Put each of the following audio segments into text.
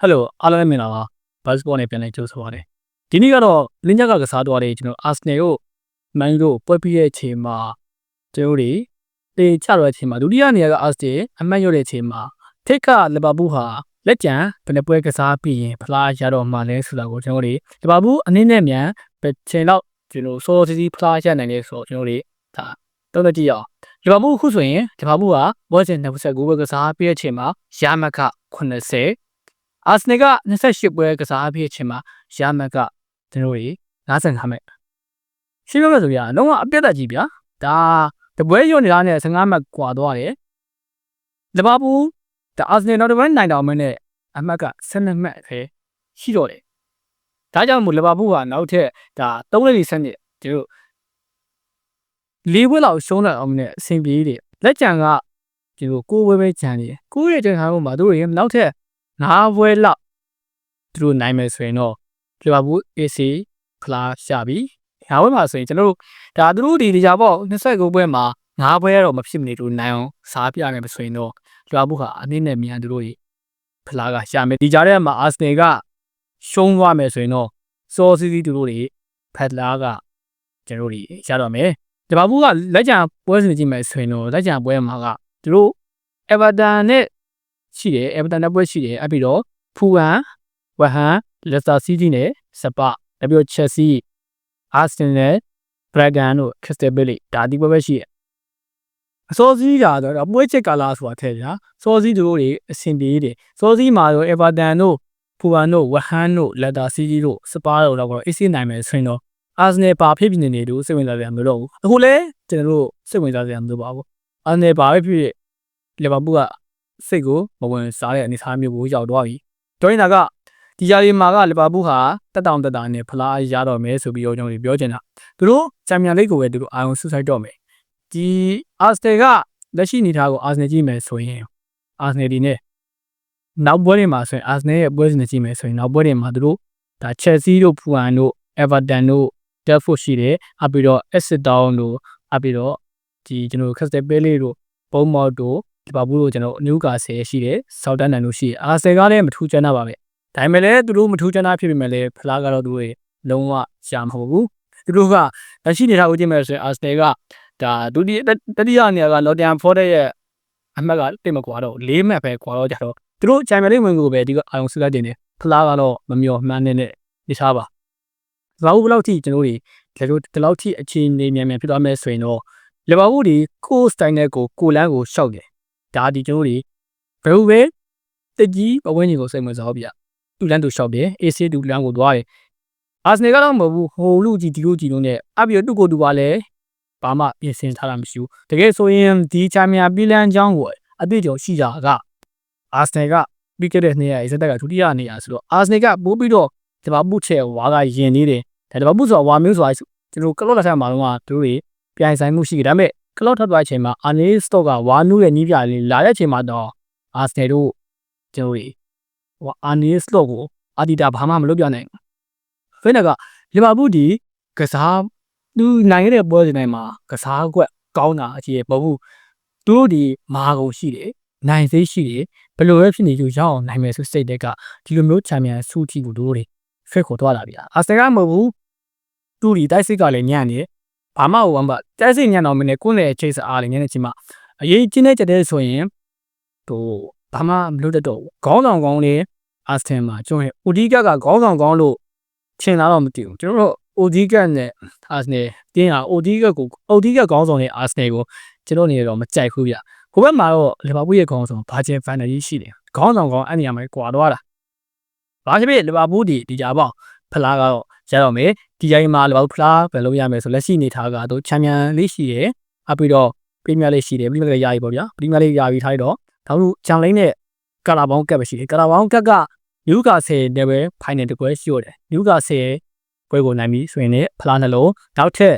ဟယ်လိုအားလုံးပဲမင်္ဂလာပါဘတ်စပေါ်နဲ့ပြန်လည်ကြိုဆိုပါရစေဒီနေ့ကတော့လင်းချက်ကကစားသွားတဲ့ကျွန်တော်အာဆနယ်ကိုမန်ယူတို့ပွဲပြီးတဲ့အချိန်မှာကျွန်တော်တို့တေချတော့တဲ့အချိန်မှာဒုတိယနေရာကအာဆနယ်အမှတ်ရတဲ့အချိန်မှာထိတ်ကလီဗာပူးဟာလက်ကျန်ဘယ်နှပွဲကစားပြီးရင်ဖလားရတော့မှလဲဆိုတာကိုကျွန်တော်တို့လီဗာပူးအနည်းနဲ့မြန်ပဲချိန်တော့ကျွန်တော်စောစီစီဖလားရနိုင်တယ်ဆိုတော့ကျွန်တော်တို့ဒါတော့တကြည့်အောင်လီဗာပူးအခုဆိုရင်လီဗာပူးကဘောချင်29ပွဲကစားပြီးတဲ့အချိန်မှာရမက80 အာဆနယ်က28ပွဲကစားပြီးအချိန်မှာရမတ်ကကျွန်တော်တို့55မဲ့ရှင်းပြမယ်ဆိုရအလုံးဝအပြတ်တက်ကြီးဗျာဒါတပွဲရွနေတာနဲ့15မှတ်ကွာသွားတယ်လီဗာပူးဒါအာဆနယ်နောက်တစ်ပိုင်းနိုင်တောင်မနဲ့အမှတ်က12မှတ်ပဲရှိတော့တယ်ဒါကြောင့်မို့လီဗာပူးကနောက်ထပ်ဒါ3လေးဆက်နေကျွန်တော်လေးပွဲလောက်ရှုံးတဲ့အောင်နဲ့အဆင်ပြေတယ်လက်ကြံကကျွန်တော်ကိုးပွဲပဲကြံနေတယ်ကိုးရဲ့ကြံထားဖို့မှာတို့ရနောက်ထပ် 5ပွဲလောက်သူတို့နိုင်မယ်ဆိုရင်တော့လီဗာပူး AC ဖလားရှာပြီ။ညာဘက်မှာဆိုရင်ကျွန်တော်တို့ဒါသူတို့ဒီဒီကြပေါ့29ပွဲမှာ9ပွဲတော့မဖြစ်မနေတို့နိုင်အောင်စားပြမယ်ဆိုရင်တော့လီဗာပူးဟာအနည်းနဲ့မြန်သူတို့ကြီးဖလားကရှာမယ်ဒီကြားထဲမှာအာဆနယ်ကရှုံးသွားမယ်ဆိုရင်တော့စောစီစီသူတို့တွေဖက်လာကကျွန်တော်တို့ရတော့မယ်။လီဗာပူးကလက်ကျန်ပွဲစဉ်ကြည့်မယ်ဆိုရင်တော့လက်ကျန်ပွဲမှာကသူတို့ Everton နဲ့ ရှိတယ် Everton နဲ့ပွဲရှိတယ်အဲ့ပြီးတော့ဖူဟန်ဝက်ဟန်လက်စတာစီးတီးနဲ့စပါနောက်ပြီးတော့ချက်စီအာစတင်နဲ့ဘရက်ဂန်တို့ခရစ်စတယ်ဘယ်လီဒါဒီပွဲပဲရှိတယ်အစောစီးတာတော့ပွဲချစ်ကာလာဆိုတာထည့်ဗျာစောစီးတို့တွေအဆင်ပြေတယ်စောစီးမှာတော့အေဗာတန်တို့ဖူဟန်တို့ဝက်ဟန်တို့လက်တာစီးတီးတို့စပါတို့တော့အေးစီးနိုင်မယ်ဆိုရင်တော့အာဆနယ်ပါဖြစ်ဖြစ်နေနေတို့စိတ်ဝင်စားစရာမလိုတော့ဘူးအခုလဲကျွန်တော်တို့စိတ်ဝင်စားစရာမလိုပါဘူးအာဆနယ်ပါပဲဖြစ်ဖြစ်လီဗာပူးက စိတ်ကိုမဝင်စားတဲ့အနေအထားမျိုးကိုရောက်သွားပြီ။ဒေါ်ရင်နာကဒီဂျာရီမာကလီဗာပူးဟာတက်တောင်တက်တာနဲ့ဖလားရတော့မယ်ဆိုပြီးတော့ကျွန်တော်ပြောချင်တာ။သူတို့ချန်ပီယံလိဂ်ကိုပဲသူတို့အာရုံစူးစိုက်တော့မယ်။ဒီအာစတယ်ကလက်ရှိအနေထားကိုအာဆနယ်ကြည့်မယ်ဆိုရင်အာဆနယ်ဒီနဲ့နောက်ပွဲတွေမှာဆိုရင်အာဆနယ်ရဲ့ပွဲစဉ်တွေကြည့်မယ်ဆိုရင်နောက်ပွဲတွေမှာသူတို့ဒါချက်စီတို့ဖူဟန်တို့အေဗာတန်တို့တက်ဖို့ရှိတယ်။အပြီးတော့အက်စစ်တောင်းတို့အပြီးတော့ဒီကျွန်တော်ခက်စတယ်ပဲလေးတို့ပုံမော်တို့ လီဗာပူးတို့ကျွန်တော်အနူးကာဆယ်ရှိတယ်ဆောက်တန်နန်တို့ရှိတယ်အာဆယ်ကလည်းမထူးချမ်းတာပါပဲဒါပေမဲ့လည်းသူတို့မထူးချမ်းတာဖြစ်ပေမဲ့လည်းဖလားကတော့သူတို့လုံးဝရှာမဟုတ်ဘူးသူတို့ကလက်ရှိနေတာဦးကြည့်မယ်ဆိုရင်အာဆယ်ကဒါဒုတိယတတိယနေရာကလော်တန်ဖော်တဲ့ရဲ့အမှတ်ကတိတ်မကွာတော့၄မှတ်ပဲကွာတော့ကြတော့သူတို့ချန်ပီယံလိဝင်ကိုပဲဒီကအာယုံစလိုက်တင်တယ်ဖလားကတော့မမျောမှန်းနေတဲ့နေသားပါဇာဘူးဘယ်လောက်ထိကျွန်တော်တို့ဒီလိုဒီလောက်ထိအခြေအနေမြန်မြန်ဖြစ်သွားမယ်ဆိုရင်တော့လီဗာပူးဒီကိုစတိုင်နဲ့ကိုကိုလန်းကိုရှောက်တယ် ဒါဒီကျွန်တော်တို့ဘယ်လိုပဲတက်ကြီးပဝင်းကြီးကိုစိတ်ဝင်စားပြတူလန်းတူရှောက်တယ်အေးဆေးတူလန်းကိုသွားတယ်အာဆနယ်ကတော့မဟုတ်ဘူးဟိုလူကြီးဒီလူကြီးလုံးနဲ့အပြီးတော့တူကိုတူပါလဲဘာမှပြင်ဆင်ထားတာမရှိဘူးတကယ်ဆိုရင်ဒီချာမီယာပီလန်ချောင်းကိုအပြည့်ကျော်ရှိကြကအာဆနယ်ကပြီးခဲ့တဲ့နှစ်ရက်အစတက်ကဒုတိယနေရာဆိုတော့အာဆနယ်ကပိုးပြီးတော့ဒီမှာပုတ်ချဲဝါကယင်နေတယ်ဒါဒီမှာပုတ်ဆိုတာဝါမျိုးဆိုတာကျွန်တော်ကလော့လက်ထက်မှာတော့သူတို့တွေပြိုင်ဆိုင်မှုရှိကြဒါပေမဲ့ ကလော့ထပ်သွားချိန်မှာအာနေစတော့ကဝါနူးရဲ့နီးပြလေးလာတဲ့ချိန်မှာတော့အာစနယ်တို့ကျွန်တော်တို့ဟိုအာနေစတော့ကိုအာဒီတာဘာမှမလုပ်ပြနိုင်ဘူးဖိနကလီဗာပူးဒီကစားသူနိုင်ရတဲ့ပွဲစဉ်တိုင်းမှာကစားကွက်ကောင်းတာအကြီးမဟုတ်ဘူးသူတို့ဒီမာကုန်ရှိတယ်နိုင်စိရှိတယ်ဘယ်လိုပဲဖြစ်နေလို့ရအောင်နိုင်မယ်ဆိုစိတ်တက်ကဒီလိုမျိုးချန်ပီယံဆူတီကိုတို့တွေဖက်ခေါ်သွားတာဗျာအာစနယ်ကမဟုတ်ဘူးသူဒီတိုက်စစ်ကလည်းညံ့နေ ဘာမှဟိုဘာတက်စိညံ့တော့မင်းကိုယ်နဲ့ချိတ်စအားလေးညနေချင်းမှာအရေးချင်းတဲ့ကြတဲ့ဆိုရင်ဟိုဘာမှမလုပ်တတ်တော့ဘူးခေါင်းဆောင်ကောင်းလေးအာစတန်မှာကျွန်တော်အိုဒီကကခေါင်းဆောင်ကောင်းလို့ထင်လာတော့မသိဘူးကျွန်တော်တို့အိုဒီကနဲ့အာစနယ်တင်းဟာအိုဒီကကိုအိုဒီကခေါင်းဆောင်နဲ့အာစနယ်ကိုကျွန်တော်နေတော့မကြိုက်ဘူးဗျဟိုဘက်မှာတော့လီဗာပူးရဲ့ခေါင်းဆောင်ဘာဂျင်ဖန်နယ်ကြီးရှိတယ်ခေါင်းဆောင်ကောင်းအဲ့နေရာမှာကွာသွားတာဘာဖြစ်ဖြစ်လီဗာပူးဒီဒီကြပေါ့ဖလားကတော့ ရတော့မယ်ဒီကြိုင်မှာလီဗာပူးဖလားပဲလုပ်ရမယ်ဆိုလက်ရှိနေထားကတော့ချန်ပီယံလေးရှိတယ်အပြီးတော့ပရီးမီးယားလေးရှိတယ်ပရီးမီးယားလေးယာယီပေါ့ဗျာပရီးမီးယားလေးယာပြီးထားတော့ဒါလို့ဂျန်လိန်နဲ့ကာလာဘောင်းကပ်ပဲရှိတယ်ကာလာဘောင်းကပ်ကနျူကာဆယ်နဲ့ပဲဖိုင်နယ်တကွဲရှိရတယ်နျူကာဆယ်ပွဲကိုနိုင်ပြီဆိုရင်လည်းဖလားနှလုံးနောက်ထပ်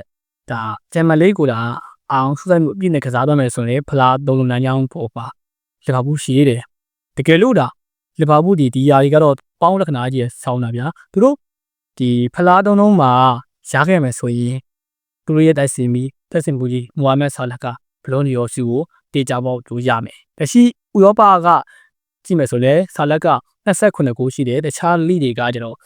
ဒါဂျမ်မလေးကိုလာအောင်စူးစိုက်မှုအပြည့်နဲ့ကစားသွားမယ်ဆိုရင်ဖလားသုံးလုံးလမ်းကြောင်းပေါ်ပါလီဗာပူးရှိရတယ်တကယ်လို့ဒါလီဗာပူးဒီဒီယာတွေကတော့ပေါင်းလက္ခဏာကြီးဆောင်းတာဗျာသူတို့ ဒီဖလားသုံးလုံးမှာရခဲ့မယ်ဆိုရင်သူတို့ရဲ့တိုက်စင်မီတက်စင်ဘူးကြီးမိုဟာမက်ဆာလကဘလောနီယောစုကိုတေချာပေါက်လို့ရမယ်။တရှိဥရောပကကြည့်မယ်ဆိုလဲဆာလက်က29ဂိုးရှိတယ်တခြားလိတွေကကျွန်တော်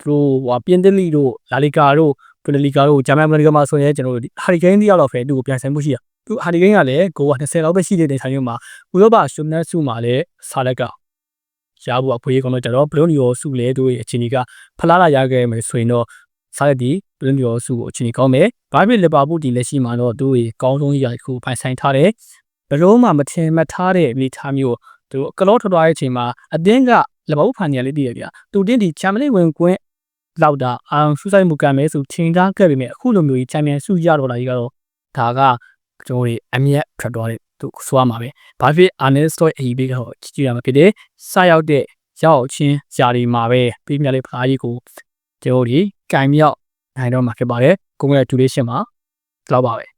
သူတို့ဟိုပြင်သစ်လိတို့လာလီကာတို့ပရီလီကာတို့ဂျာမန်ပရီလီဂါမှာဆိုရင်ကျွန်တော်တို့ဟာရီကိန်းတယောက်တော့ဖဲသူ့ကိုပြန်ဆိုင်မှုရှိတာသူဟာရီကိန်းကလည်းဂိုးက20လောက်ပဲရှိတဲ့နေဆိုင်မျိုးမှာဥရောပရှုံးနှက်စုမှာလည်းဆာလက်က ရဖို့အဖွေးကောင်းတော့ကြတော့ဘလိုနီယိုစုလဲသူ့ရဲ့အချိန်ကြီးကဖလားလာရခဲ့မယ်ဆိုရင်တော့ဆာလက်ဒီဘလိုနီယိုစုကိုအချိန်ကြီးကောင်းမယ်ဘာဖြစ်လီဗာပူးဒီလက်ရှိမှာတော့သူ့ရဲ့ကောင်းဆုံးရာတစ်ခုပိုင်ဆိုင်ထားတယ်ဘလုံးမှမထင်မှတ်ထားတဲ့အနေထားမျိုးသူကလောထွက်သွားတဲ့အချိန်မှာအတင်းကလဘုတ်ဖန်နေရလေးတည်ရဗျာသူတင်းဒီချမ်ပလီဝင်ကွင်းလောက်တာအောင်ဆူဆိုင်မှုကံမဲဆိုချိန်ထားခဲ့ပေမဲ့အခုလိုမျိုးကြီးချန်ပီယံဆုရတော့လာကြီးကတော့ဒါကကျွန်တော်တို့အမျက်ထွက်သွားတဲ့ သူဆိုရမှာပဲဘာဖြစ်အာနက်စတော့အကြီးပေးကတော့ကြည့်ရမှာဖြစ်တယ်စရောက်တဲ့ရောက်ချင်းຢာဒီမှာပဲပြီးမြလေးဖလားကြီးကိုကျွန်တော်တို့ဒီကင်မြောက်နိုင်တော့မှာဖြစ်ပါတယ် congratulation ပါဒီလောက်ပါပဲ